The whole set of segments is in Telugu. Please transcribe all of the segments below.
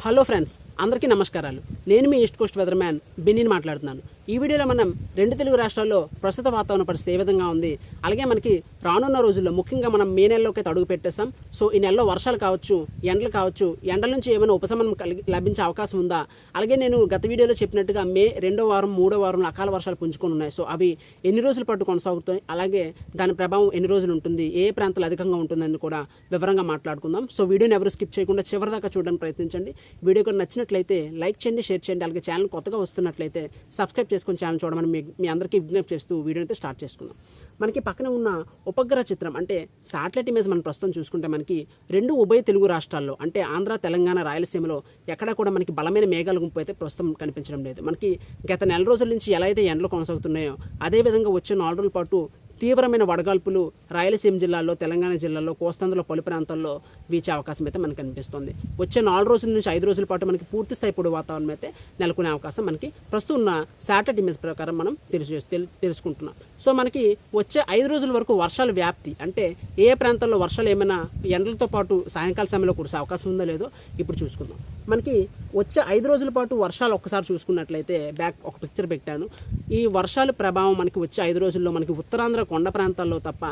Hello friends, అందరికీ నమస్కారాలు. నేను మీ ఈస్ట్ కోస్ట్ వెదర్ మ్యాన్ బిన్నిని మాట్లాడుతున్నాను. ఈ వీడియోలో మనం రెండు తెలుగు రాష్ట్రాల్లో ప్రస్తుత వాతావరణ పరిస్థితి ఏ విధంగా ఉంది అలాగే మనకి రానున్న రోజుల్లో ముఖ్యంగా మనం మే నెలలోకి అయితే అడుగు పెట్టేస్తాం సో ఈ నెలలో వర్షాలు కావచ్చు ఎండలు కావచ్చు ఎండల నుంచి ఏమైనా ఉపశమనం కలిగి లభించే అవకాశం ఉందా? అలాగే నేను గత వీడియోలో చెప్పినట్టుగా మే రెండో వారం మూడో వారంలో అకాల వర్షాలు పుంజుకొని ఉన్నాయి. సో అవి ఎన్ని రోజుల పాటు కొనసాగుతాయి అలాగే దాని ప్రభావం ఎన్ని రోజులు ఉంటుంది ఏ ప్రాంతాలు అధికంగా ఉంటుందని కూడా వివరంగా మాట్లాడుకుందాం. సో వీడియోని ఎవరు స్కిప్ చేయకుండా చివరిదాకా చూడడానికి ప్రయత్నించండి. వీడియో నచ్చిన నచ్చినట్లయితే లైక్ చేయండి షేర్ చేయండి అలాగే ఛానల్ కొత్తగా వస్తున్నట్లయితే సబ్స్క్రైబ్ చేసుకుని ఛానల్ చూడమని మీ మీ అందరికీ విజ్ఞప్తి చేస్తూ వీడియో అయితే స్టార్ట్ చేసుకుందాం. మనకి పక్కన ఉన్న ఉపగ్రహ చిత్రం అంటే శాటిలైట్ ఇమేజ్ మనం ప్రస్తుతం చూసుకుంటే మనకి రెండు ఉభయ తెలుగు రాష్ట్రాల్లో అంటే ఆంధ్ర తెలంగాణ రాయలసీమలో ఎక్కడా కూడా మనకి బలమైన మేఘాల గుంపు అయితే ప్రస్తుతం కనిపించడం లేదు. మనకి గత నెల రోజుల నుంచి ఎలా అయితే ఎండలు కొనసాగుతున్నాయో అదేవిధంగా వచ్చే నాలుగు రోజుల పాటు తీవ్రమైన వడగాల్పులు రాయలసీమ జిల్లాలో తెలంగాణ జిల్లాలో కోస్తాంధ్రలో పలు ప్రాంతాల్లో వీచే అవకాశం అయితే మనకు కనిపిస్తుంది. వచ్చే నాలుగు రోజుల నుంచి ఐదు రోజుల పాటు మనకి పూర్తి స్థాయి పొడి వాతావరణం అయితే నెలకొనే అవకాశం మనకి ప్రస్తుతం ఉన్న శాటిలైట్ ఇమేజ్ ప్రకారం మనం తెలుసు తెలుసుకుంటున్నాం. సో మనకి వచ్చే ఐదు రోజుల వరకు వర్షాల వ్యాప్తి అంటే ఏ ప్రాంతాల్లో వర్షాలు ఏమైనా ఎండలతో పాటు సాయంకాల సమయంలో కురిసే అవకాశం ఉందో లేదో ఇప్పుడు చూసుకుందాం. మనకి వచ్చే ఐదు రోజుల పాటు వర్షాలు ఒక్కసారి చూసుకున్నట్లయితే బ్యాక్ ఒక పిక్చర్ పెట్టాను. ఈ వర్షాల ప్రభావం మనకి వచ్చే ఐదు రోజుల్లో మనకి ఉత్తరాంధ్ర కొండ ప్రాంతాల్లో తప్ప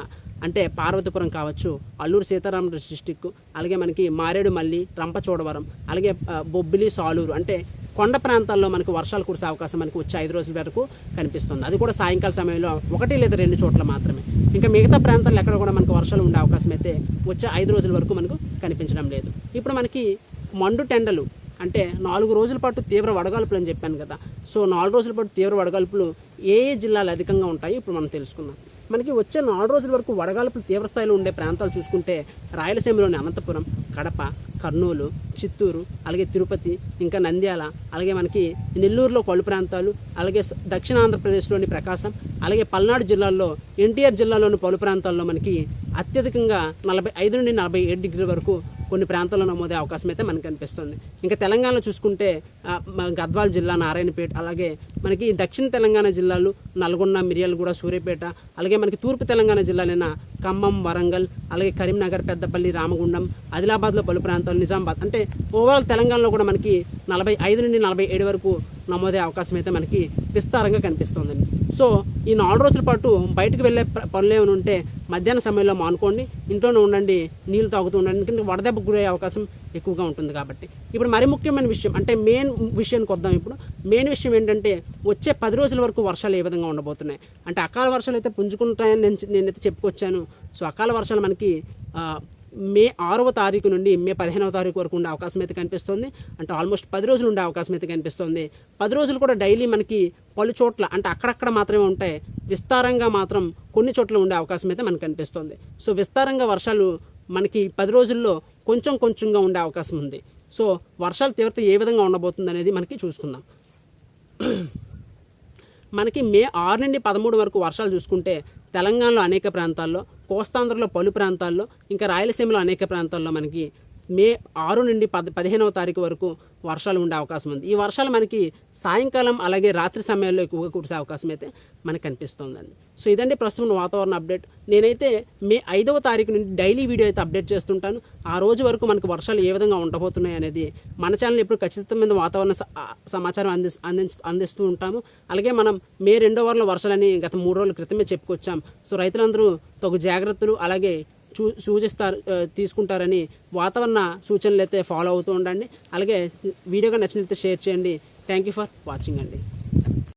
అంటే పార్వతీపురం కావచ్చు అల్లూరు సీతారామరాజు డిస్టిక్ అలాగే మనకి మారేడుమల్లి రంపచోడవరం అలాగే బొబ్బిలి సాలూరు అంటే కొండ ప్రాంతాల్లో మనకి వర్షాలు కురిసే అవకాశం మనకి వచ్చే ఐదు రోజుల వరకు కనిపిస్తుంది. అది కూడా సాయంకాల సమయంలో ఒకటి లేదా రెండు చోట్ల మాత్రమే. ఇంకా మిగతా ప్రాంతాల్లో ఎక్కడ కూడా మనకు వర్షాలు ఉండే అవకాశం అయితే వచ్చే ఐదు రోజుల వరకు మనకు కనిపించడం లేదు. ఇప్పుడు మనకి మండు టెండలు అంటే నాలుగు రోజుల పాటు తీవ్ర వడగాల్పులు అని చెప్పాను కదా. సో నాలుగు రోజుల పాటు తీవ్ర వడగాల్పులు ఏ ఏ జిల్లాలు అధికంగా ఉంటాయి ఇప్పుడు మనం తెలుసుకుందాం. మనకి వచ్చే నాలుగు రోజుల వరకు వడగాల్పులు తీవ్రస్థాయిలో ఉండే ప్రాంతాలు చూసుకుంటే రాయలసీమలోని అనంతపురం కడప కర్నూలు చిత్తూరు అలాగే తిరుపతి ఇంకా నంద్యాల అలాగే మనకి నెల్లూరులో పలు ప్రాంతాలు అలాగే దక్షిణ ఆంధ్రప్రదేశ్లోని ప్రకాశం అలాగే పల్నాడు జిల్లాల్లో ఎన్టీఆర్ జిల్లాలోని పలు ప్రాంతాల్లో మనకి అత్యధికంగా నలభై ఐదు నుండి నలభై ఏడు డిగ్రీల వరకు కొన్ని ప్రాంతాల్లో నమోదే అవకాశం అయితే మనకు కనిపిస్తుంది. ఇంకా తెలంగాణలో చూసుకుంటే గద్వాల గద్వాల్ జిల్లా నారాయణపేట అలాగే మనకి దక్షిణ తెలంగాణ జిల్లాలు నల్గొండ మిర్యాలగూడ సూర్యాపేట అలాగే మనకి తూర్పు తెలంగాణ జిల్లాలైన ఖమ్మం వరంగల్ అలాగే కరీంనగర్ పెద్దపల్లి రామగుండం ఆదిలాబాద్లో పలు ప్రాంతాలు నిజామాబాద్. అంటే ఓవరాల్ తెలంగాణలో కూడా మనకి నలభై ఐదు నుండి నలభై ఏడు వరకు నమోదే అవకాశం అయితే మనకి విస్తారంగా కనిపిస్తుందండి. సో ఈ నాలుగు రోజుల పాటు బయటకు వెళ్ళే పనులు ఏమైనా ఉంటే మధ్యాహ్న సమయంలో మానుకోండి ఇంట్లోనే ఉండండి నీళ్ళు తాగుతూ ఉండండి ఎందుకంటే వడదెబ్బకు గురయ్యే అవకాశం ఎక్కువగా ఉంటుంది కాబట్టి. ఇప్పుడు మరి ముఖ్యమైన విషయం అంటే మెయిన్ విషయానికి వద్దాం ఇప్పుడు. మెయిన్ విషయం ఏంటంటే వచ్చే పది రోజుల వరకు వర్షాలు ఏ విధంగా ఉండబోతున్నాయి? అంటే అకాల వర్షాలు అయితే పుంజుకుంటాయని నేను నేనైతే చెప్పుకొచ్చాను. సో అకాల వర్షాలు మనకి మే ఆరవ తారీఖు నుండి మే పదిహేనవ తారీఖు వరకు ఉండే అవకాశం అయితే కనిపిస్తుంది. అంటే ఆల్మోస్ట్ పది రోజులు ఉండే అవకాశం అయితే కనిపిస్తుంది. పది రోజులు కూడా డైలీ మనకి పలు చోట్ల అంటే అక్కడక్కడ మాత్రమే ఉంటాయి విస్తారంగా మాత్రం కొన్ని చోట్ల ఉండే అవకాశం అయితే మనకు కనిపిస్తుంది సో విస్తారంగా వర్షాలు మనకి పది రోజుల్లో కొంచెం కొంచెంగా ఉండే అవకాశం ఉంది. సో వర్షాల తీవ్రత ఏ విధంగా ఉండబోతుంది అనేది మనకి చూసుకుందాం. మనకి మే ఆరు నుండి పదమూడు వరకు వర్షాలు చూసుకుంటే తెలంగాణలో అనేక ప్రాంతాల్లో కోస్తాంధ్రలో పలు ప్రాంతాల్లో ఇంకా రాయలసీమలో అనేక ప్రాంతాల్లో మనకి మే ఆరు నుండి పద పదిహేనవ తారీఖు వరకు వర్షాలు ఉండే అవకాశం ఉంది. ఈ వర్షాలు మనకి సాయంకాలం అలాగే రాత్రి సమయాల్లో ఎక్కువగా కురిసే అవకాశం అయితే మనకు కనిపిస్తుందండి. సో ఇదండి ప్రస్తుతం వాతావరణ అప్డేట్. నేనైతే మే ఐదవ తారీఖు నుండి డైలీ వీడియో అయితే అప్డేట్ చేస్తుంటాను. ఆ రోజు వరకు మనకు వర్షాలు ఏ విధంగా ఉండబోతున్నాయి అనేది మన ఛానల్ ఎప్పుడు ఖచ్చితమైన వాతావరణ స- సమాచారం అంది అందిస్తూ ఉంటాము. అలాగే మనం మే రెండో వారంలో వర్షాలని గత మూడు రోజుల క్రితమే చెప్పుకొచ్చాం. సో రైతులందరూ తగు జాగ్రత్తలు అలాగే చూ సూచిస్తారు తీసుకుంటారని వాతావరణ సూచనలు అయితే ఫాలో అవుతూ ఉండండి. అలాగే వీడియోగా నచ్చినట్లయితే షేర్ చేయండి. థ్యాంక్ యూ ఫర్ వాచింగ్ అండి.